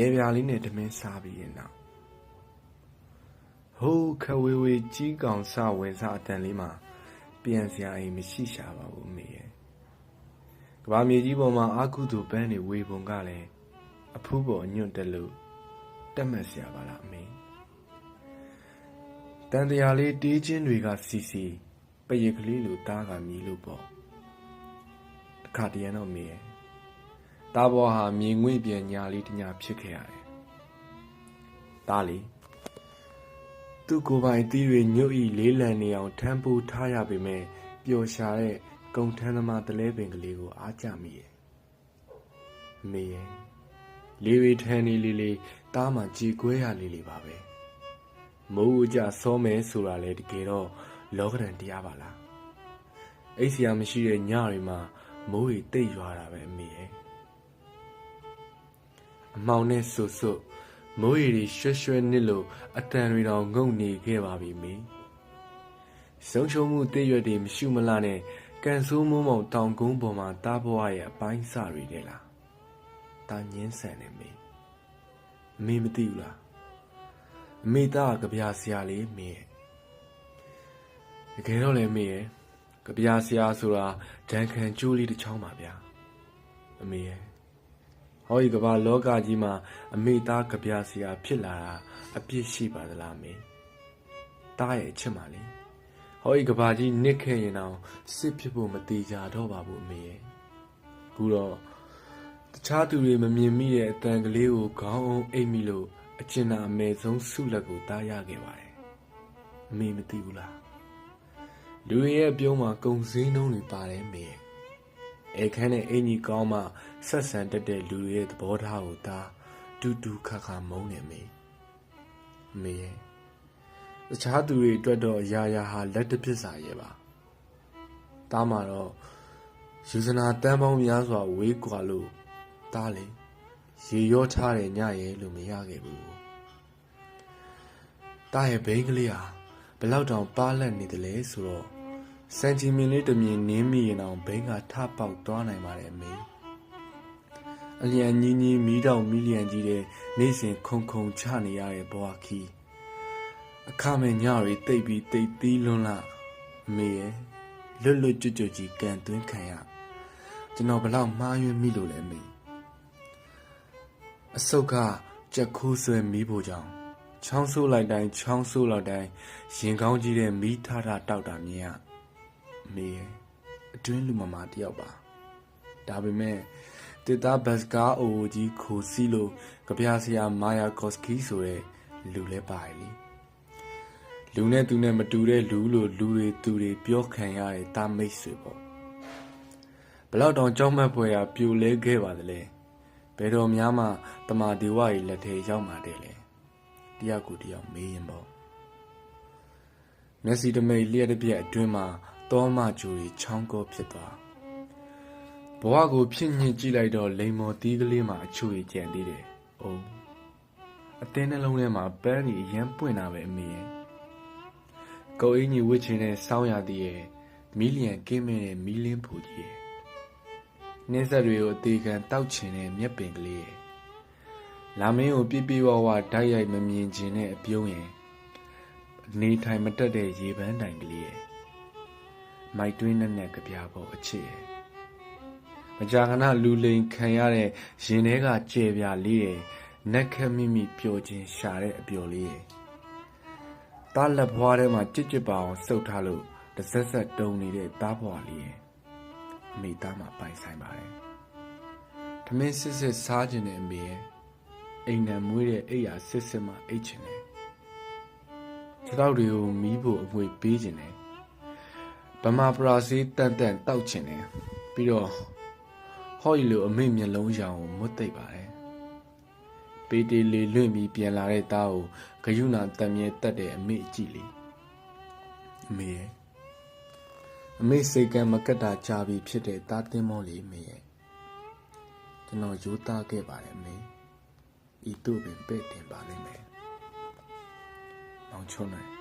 ကျဲပြားလေးနဲ့တမင်းစားပြီးရင်နောက်ဟိုးခဝေဝေကြီးကောင်စဝယ်စားအတန်လေးမှာပြန်စရာအိမ်မရှိရှာပါဘူးအမေရဲ့ကဘာမြေကြီးပေါ်မှာအာကုသူပန်းနေဝေပုံကလည်းအဖူးပေါ်ညွန့်တက်လို့တက်မှတ်စရာပါလားအမေတန်တရားလေးတီးချင်းတွေကစီစီပရိတ်ကလေးလိုတားကမြည်လို့ပေါ့အခါတရံတော့မေရဲ့ တားပေါ်ဟာမြေငွေ့ပြန်ညာလေးတညာဖြစ်ခဲ့ရတယ်တားလေးသူ့ကိုယ်ပိုင်တီးတွေညွတ်ဤလေးလံနေအောင်ထမ်းပိုးထားရပေမဲ့ပျော်ရှာတဲ့ကုံထမ်းသမားတလဲပင်ကလေးကိုအားကြမိရဲ့။မေရဲ့လေးဝေထန်းနေလေးလေးတားမှကြည်ကွဲရလေးလေးပါပဲ။မိုးဦးကြစောမဲဆိုတာလေတကယ်တော့လောကရန်တရားပါလား။အိတ်ဆရာမရှိတဲ့ညတွေမှာမိုးရီတိတ်ရွာတာပဲအမေရဲ့။ အမောင်နဲ့ဆူဆူမိုးရီတွေရွှဲရွှဲနစ်လို့အတန်တွေတောင်ငုံနေခဲ့ပါပြီမေဆုံးရှုံးမှုတည့်ရွက်တွေမရှိမလားနဲ့ကန်ဆိုးမိုးမောင်တောင်ကုန်းပေါ်မှာတားဘွားရဲ့အပိုင်းစတွေတဲ့လားတာညင်းဆန်နေမေအမေမသိဘူးလားအမေသားကဗျာဆရာလေးမေရဲ့တကယ်တော့လည်းမေရဲ့ကဗျာဆရာဆိုတာဒန်ခံကျိုးလေးတစ်ချောင်းပါဗျာအမေရဲ့ ဟောဒီကမ္ဘာလောကကြီးမှာအမေသားကြပြဆရာဖြစ်လာတာအပြစ်ရှိပါသလားမေတားရဲ့အချစ်ပါလေဟောဒီကမ္ဘာကြီးနစ်ခဲ့ရင်တော့စစ်ဖြစ်ဖို့မတိကြတော့ပါဘူးအမေရဲ့ခုတော့တခြားသူတွေမမြင်မိတဲ့အတန်ကလေးကိုခေါင်းအောင်အိတ်မိလို့အကျဉ်းနာအမေဆုံးဆုလက်ကိုတားရခဲ့ပါတယ်အမေမသိဘူးလားလူတွေရဲ့ပြုံးမှာကုံစင်းနှုံးတွေပါတယ်မေရဲ့ အဲခန်းနဲ့အင်ကြီးကောင်းမှဆက်ဆံတတ်တဲ့လူတွေရဲ့သဘောထားကိုသာတူတူခါခါမုန်းနေမေအမေရဲ့တခြားသူတွေအတွက်တော့အရာရာဟာလက်တစ်ဖြစ်စာရဲ့ပါတားမှာတော့ယူဇနာတန်းပေါင်းများစွာဝေးကွာလို့တားလေရေရောထားတဲ့ညရဲ့လို့မရခဲ့ဘူးတားရဲ့ဘိန်းကလေးဟာဘယ်လောက်တောင်ပါလက်နေတယ်လဲဆိုတော့ စန်ချီမင်လေးတစ်မြင်နင်းမိရင်အောင်ဘိန်းကထပေါက်သွားနိုင်ပါတယ်အမေအလျံကြီးကြီးမီးတောင်မီလီယံကြီးတဲ့နေစဉ်ခုံခုံချနေရတဲ့ဘဝခီအခမဲ့ညတွေတိတ်ပြီးတိတ်သီးလွန်းလာအမေရဲ့လွတ်လွတ်ကျွတ်ကျွတ်ကြီးကန်သွင်းခံရကျွန်တော်ဘလောက်မှားယွင်းမိလို့လဲအမေအစုတ်ကကြက်ခိုးဆွဲမီးဖို့ကြောင့်ချောင်းဆိုးလိုက်တိုင်းချောင်းဆိုးလိုက်တိုင်းရင်ကောင်းကြီးတဲ့မီးထထတောက်တာမြင်ရအ မေရဲ့အတွင်းလူမမာတယောက်ပါဒါပေမဲ့တစ်သားဘတ်စကားအိုကြီးခိုစီလို့ကြပြဆရာမာယာကော့စကီဆိုတဲ့လူလဲပါလေလူနဲ့သူနဲ့မတူတဲ့လူလို့လူတွေသူတွေပြောခံရတဲ့တာမိတ်ဆွေပေါ့ဘလောက်တောင်ကြောက်မက်ဖွယ်ရာပြိုလဲခဲ့ပါသလဲဘယ်တော်များမှတမာဒီဝရဲ့လက်ထဲရောက်มาတဲ့လေတယောက်ကိုတယောက်မေးရင်ပေါ့မျက်စိတမိတ်လျှက်တစ်ပြက်အတွင်းမှာ တောမဂျူရီချောင်းကောဖြစ်သွားဘဝကိုဖြစ်ညစ်ကြည့်လိုက်တော့လိန်မော်တီးကလေးမှာအချူကြီးကြံသေးတယ်။အိုးအတင်းနှလုံးထဲမှာပန်းကြီးအရန်ပွင့်တာပဲအမေရဲ့။ကိုအင်းကြီးဝစ်ချင်တဲ့စောင်းရသည်ရဲ့မီလီယံကင်းမဲ့တဲ့မီလင်းဖူကြီးရဲ့။နှင်းဆက်တွေကိုအသေးခံတောက်ချင်တဲ့မျက်ပင်ကလေးရဲ့။လာမင်းကိုပြပြဝဝဓာတ်ရိုက်မမြင်ချင်တဲ့အပြုံးရဲ့နေထိုင်မတက်တဲ့ရေပန်းတိုင်ကလေးရဲ့ မိုက်တွင်းနဲ့နဲ့ကြပြားပေါ်အချစ်ရဲ့မကြာခဏလူလိန်ခံရတဲ့ရင်ထဲကကြဲပြားလေးရဲ့နက်ခက်မိမိပျော်ခြင်းရှာတဲ့အပျော်လေးရဲ့တားလက်ဘွားထဲမှာကြစ်ကြစ်ပါအောင်စုပ်ထားလို့တစ်ဆက်ဆက်တုံနေတဲ့တားဘွားလေးရဲ့အမိသားမှာပိုင်ဆိုင်ပါတယ်ထမင်းစစ်စစ်စားခြင်းနဲ့အမေရဲ့အိမ်နံမွေးတဲ့အိယာစစ်စစ်မှအိတ်ချင်တယ်ခြေထောက်တွေကိုမီးဖို့အငွေပေးခြင်းတယ် ဗမာပရာစီတန်တန်တောက်ခြင်းတယ်ပြီးတော့ဟော်ရီလိုအမိတ်မျက်လုံးရောင်ကိုမွတ်သိပ်ပါတယ်ပေတီလီလွင့်ပြီးပြန်လာတဲ့သားကိုဂယုဏတံမြဲတက်တဲ့အမိအကြည့်လေအမေရဲ့အမေစိတ်ကံမကတ်တာကြာပြီဖြစ်တဲ့သားတင်းမောလေးအမေရဲ့ကျွန်တော်ယူသားခဲ့ပါတယ်အမေဤတို့ပင်ပဲ့တင်ပါလိမ့်မယ်မောင်ချုံနိုင်